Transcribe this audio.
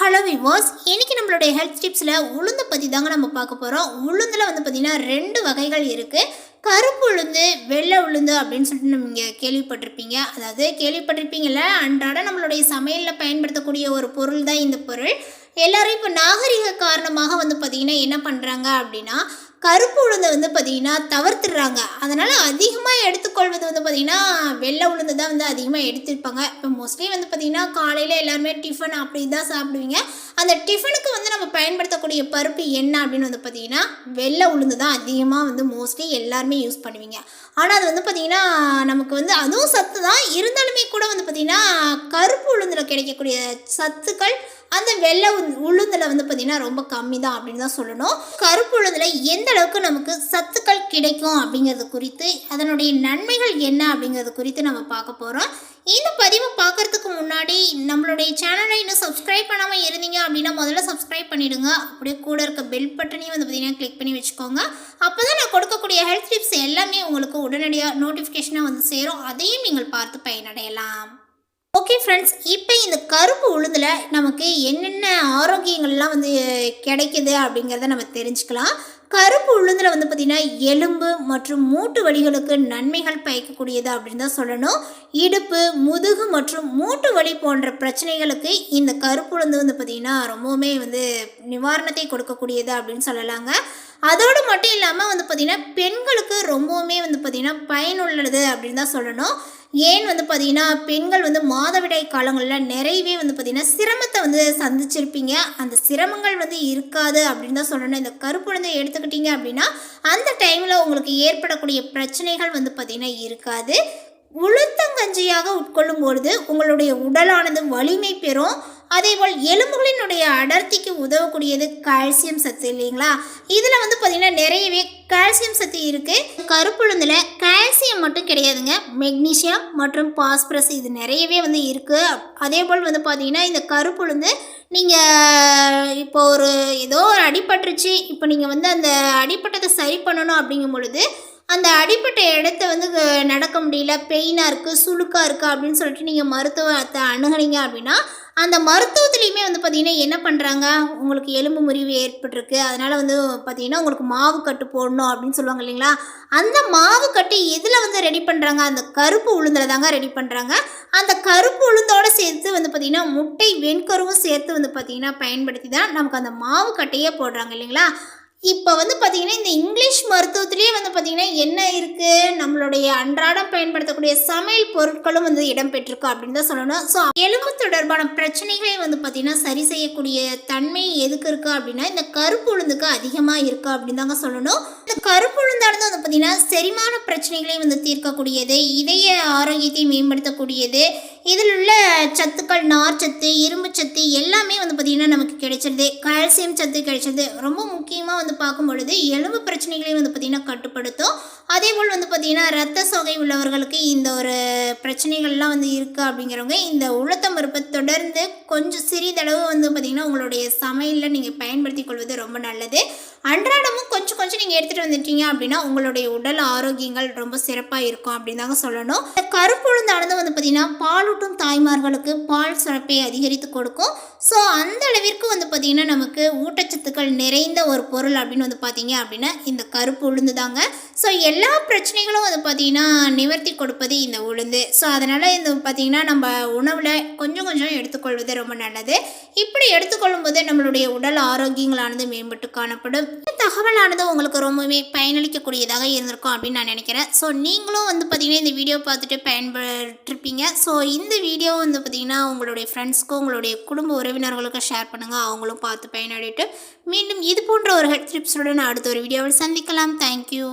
Hello விவோஸ் இன்றைக்கி நம்மளுடைய health டிப்ஸில் உளுந்து பற்றி தாங்க நம்ம பார்க்க போகிறோம் உளுந்தில் வந்து பார்த்திங்கன்னா ரெண்டு வகைகள் இருக்குது கருப்பு உளுந்து வெள்ளை உளுந்து அப்படின்னு சொல்லிட்டு நீங்கள் கேள்விப்பட்டிருப்பீங்க. அதாவது கேள்விப்பட்டிருப்பீங்கள அன்றாட நம்மளுடைய சமையலில் பயன்படுத்தக்கூடிய ஒரு பொருள் தான் இந்த பொருள். எல்லோரும் இப்போ நாகரிக காரணமாக வந்து பார்த்திங்கன்னா என்ன பண்ணுறாங்க அப்படின்னா கருப்பு உளுந்தை வந்து பார்த்திங்கன்னா தவிர்த்துடுறாங்க. அதனால் அதிகமாக எடுத்துக்கொள்வது வந்து பார்த்திங்கன்னா வெள்ளை உளுந்து தான் வந்து அதிகமாக எடுத்துருப்பாங்க. இப்போ மோஸ்ட்லி வந்து பார்த்திங்கன்னா காலையில் எல்லாருமே டிஃபன் அப்படி தான் சாப்பிடுவீங்க. அந்த டிஃபனுக்கு வந்து நம்ம பயன்படுத்தக்கூடிய பருப்பு என்ன அப்படின்னு வந்து பார்த்திங்கன்னா வெள்ளை உளுந்து தான் அதிகமாக வந்து மோஸ்ட்லி எல்லாருமே யூஸ் பண்ணுவீங்க. ஆனால் அது வந்து பார்த்திங்கன்னா நமக்கு வந்து அதுவும் சத்து தான். இருந்தாலும் கூட வந்து பார்த்திங்கன்னா கருப்பு உளுந்தில் கிடைக்கக்கூடிய சத்துக்கள் அந்த வெள்ளை உளுந்தில் வந்து பார்த்திங்கன்னா ரொம்ப கம்மி தான் அப்படின்னு தான் சொல்லணும். கருப்பு உளுந்தில் எந்த அளவுக்கு நமக்கு சத்துக்கள் கிடைக்கும் அப்படிங்கிறது குறித்து அதனுடைய நன்மைகள் என்ன அப்படிங்கிறது குறித்து நம்ம பார்க்க போகிறோம் இந்த பதிவை பார்க்கறதுக்கு முன்னாடி நம்மளுடைய சேனலை இன்னும் சப்ஸ்கிரைப் பண்ணாமல் இருந்தீங்க அப்படின்னா முதல்ல சப்ஸ்கிரைப் பண்ணிவிடுங்க அப்படியே கூட இருக்க பெல் பட்டனையும் வந்து பார்த்தீங்கன்னா கிளிக் பண்ணி வச்சுக்கோங்க. அப்போ தான் நான் கொடுக்கக்கூடிய ஹெல்த் டிப்ஸ் எல்லாமே உங்களுக்கு உடனடியாக நோட்டிஃபிகேஷனாக வந்து சேரும். அதையும் நீங்கள் பார்த்து பயனடையலாம். ஓகே ஃப்ரெண்ட்ஸ் இப்போ இந்த கருப்பு உளுந்தில் நமக்கு என்னென்ன ஆரோக்கியங்கள்லாம் வந்து கிடைக்குது அப்படிங்கிறத நம்ம தெரிஞ்சுக்கலாம். கருப்பு உளுந்தில் வந்து பார்த்திங்கன்னா எலும்பு மற்றும் மூட்டு வலிகளுக்கு நன்மைகள் பயக்கக்கூடியது அப்படின்னு தான் சொல்லணும். இடுப்பு முதுகு மற்றும் மூட்டு வலி போன்ற பிரச்சனைகளுக்கு இந்த கருப்பு உளுந்து வந்து பார்த்திங்கன்னா ரொம்பவுமே வந்து நிவாரணத்தை கொடுக்கக்கூடியது அப்படின்னு சொல்லலாங்க. அதோடு மட்டும் இல்லாமல் வந்து பார்த்திங்கன்னா பெண்களுக்கு ரொம்பவுமே வந்து பார்த்திங்கன்னா பயனுள்ளது அப்படின்னு தான் சொல்லணும். ஏன் வந்து பார்த்தீங்கன்னா பெண்கள் வந்து மாதவிடாய் காலங்களில் நிறையவே வந்து பார்த்திங்கன்னா சிரமத்தை வந்து சந்திச்சிருப்பீங்க. அந்த சிரமங்கள் வந்து இருக்காது அப்படின்னு தான் சொல்லணும். இந்த கருப்புழந்தை எடுத்துக்கிட்டீங்க அப்படின்னா அந்த டைமில் உங்களுக்கு ஏற்படக்கூடிய பிரச்சனைகள் வந்து பார்த்திங்கன்னா இருக்காது. உளுத்தங்கஞ்சியாக உட்கொள்ளும் பொழுது உங்களுடைய உடலானது வலிமை பெறும். அதேபோல் எலும்புகளினுடைய அடர்த்திக்கு உதவக்கூடியது கால்சியம் சத்து இல்லைங்களா? இதில் வந்து பார்த்திங்கன்னா நிறையவே கால்சியம் சத்து இருக்குது கருப்புளுந்தில் கால்சியம் மட்டும் கிடையாதுங்க. மெக்னீசியம் மற்றும் பாஸ்பரஸ் இது நிறையவே வந்து இருக்குது அதே போல் வந்து பார்த்திங்கன்னா இந்த கருப்புழுந்து நீங்கள் இப்போ ஒரு ஏதோ ஒரு அடிபட்டுருச்சு. இப்போ நீங்கள் வந்து அந்த அடிப்பட்டதை சரி பண்ணணும் அப்படிங்கும் பொழுது அந்த அடிப்பட்ட இடத்த வந்து நடக்க முடியல. பெயினாக இருக்குது சுழுக்காக இருக்குது அப்படின்னு சொல்லிட்டு நீங்கள் மருத்துவத்தை அணுகுனீங்க அப்படின்னா அந்த மருத்துவத்துலேயுமே வந்து பார்த்திங்கன்னா என்ன பண்ணுறாங்க உங்களுக்கு எலும்பு முறிவு ஏற்பட்டிருக்கு. அதனால் வந்து பார்த்திங்கன்னா உங்களுக்கு மாவு கட்டு போடணும் அப்படின்னு சொல்லுவாங்க இல்லைங்களா? அந்த மாவு கட்டு எதில் வந்து ரெடி பண்ணுறாங்க அந்த கருப்பு உளுந்தில் தாங்க ரெடி பண்ணுறாங்க அந்த கருப்பு உளுந்தோடு சேர்த்து வந்து பார்த்திங்கன்னா முட்டை வெண்கருவும் சேர்த்து வந்து பார்த்திங்கன்னா பயன்படுத்தி தான் நமக்கு அந்த மாவு கட்டையே போடுறாங்க இல்லைங்களா? இப்போ வந்து பார்த்திங்கன்னா இந்த இங்கிலீஷ் மருத்துவத்திலேயே வந்து பார்த்திங்கன்னா என்ன இருக்குது நம்மளுடைய அன்றாடம் பயன்படுத்தக்கூடிய சமையல் பொருட்களும் வந்து இடம்பெற்றிருக்கு அப்படின்னு தான் சொல்லணும். ஸோ எலும்பு தொடர்பான பிரச்சனைகளை வந்து பார்த்திங்கன்னா சரி செய்யக்கூடிய தன்மை எதுக்கு இருக்குது அப்படின்னா இந்த கருப்பு உளுந்துக்கு அதிகமாக இருக்குது அப்படின்னு தாங்க சொல்லணும். இந்த கருப்பு உளுந்தானது வந்து பார்த்திங்கன்னா செரிமான பிரச்சனைகளை வந்து தீர்க்கக்கூடியது இதய ஆரோக்கியத்தை மேம்படுத்தக்கூடியது இதில் உள்ள சத்துக்கள் நார்ச்சத்து இரும்பு சத்து எல்லாமே வந்து பார்த்திங்கன்னா நமக்கு கிடைச்சிருது. கால்சியம் சத்து கிடைச்சிருது. ரொம்ப முக்கியமாக வந்து பார்க்கும் பொழுது எலும்பு பிரச்சனைகளையும் வந்து பார்த்திங்கன்னா கட்டுப்படுத்தும். அதே போல் வந்து பார்த்திங்கன்னா ரத்த சோகை உள்ளவர்களுக்கு இந்த ஒரு பிரச்சனைகள்லாம் வந்து இருக்குது அப்படிங்கிறவங்க இந்த உளுத்தம் பருப்பை தொடர்ந்து கொஞ்சம் சிறிதளவு வந்து பார்த்திங்கன்னா உங்களுடைய சமையலில் நீங்கள் பயன்படுத்தி கொள்வது ரொம்ப நல்லது. அன்றாடமும் கொஞ்சம் கொஞ்சம் நீங்கள் எடுத்துகிட்டு வந்துட்டீங்க அப்படின்னா உங்களுடைய உடல் ஆரோக்கியங்கள் ரொம்ப சிறப்பாக இருக்கும் அப்படின்னு தாங்க சொல்லணும். இந்த கருப்புழுந்தானது வந்து பார்த்திங்கன்னா பாலூட்டும் தாய்மார்களுக்கு பால் சுரப்பை அதிகரித்து கொடுக்கும். ஸோ அந்த அளவிற்கு வந்து பார்த்திங்கன்னா நமக்கு ஊட்டச்சத்துக்கள் நிறைந்த ஒரு பொருள் அப்படின்னு வந்து பார்த்தீங்க அப்படின்னா இந்த கருப்பு உளுந்து தாங்க. ஸோ எல்லா பிரச்சனைகளும் வந்து பார்த்திங்கன்னா நிவர்த்தி கொடுப்பது இந்த உளுந்து. ஸோ அதனால் இந்த பார்த்திங்கன்னா நம்ம உணவில் கொஞ்சம் கொஞ்சம் எடுத்துக்கொள்வது ரொம்ப நல்லது. இப்படி எடுத்துக்கொள்ளும் போது நம்மளுடைய உடல் ஆரோக்கியங்களானது மேம்பட்டு காணப்படும். தகவலானது உங்களுக்கு ரொம்பவே பயனளிக்கக்கூடியதாக இருந்திருக்கும் அப்படின்னு நான் நினைக்கிறேன். ஸோ நீங்களும் வந்து பார்த்திங்கன்னா இந்த வீடியோ பார்த்துட்டு பயன்பட்டிருப்பீங்க ஸோ இந்த வீடியோ வந்து பார்த்திங்கன்னா உங்களுடைய ஃப்ரெண்ட்ஸ்க்கும் உங்களுடைய குடும்ப உறவினர்களுக்கும் ஷேர் பண்ணுங்கள் அவங்களும் பார்த்து பயனடைட்டு மீண்டும் இது போன்ற ஒரு ஹெட் டிப்ஸுடன் அடுத்த ஒரு வீடியோவில் சந்திக்கலாம். தேங்க்யூ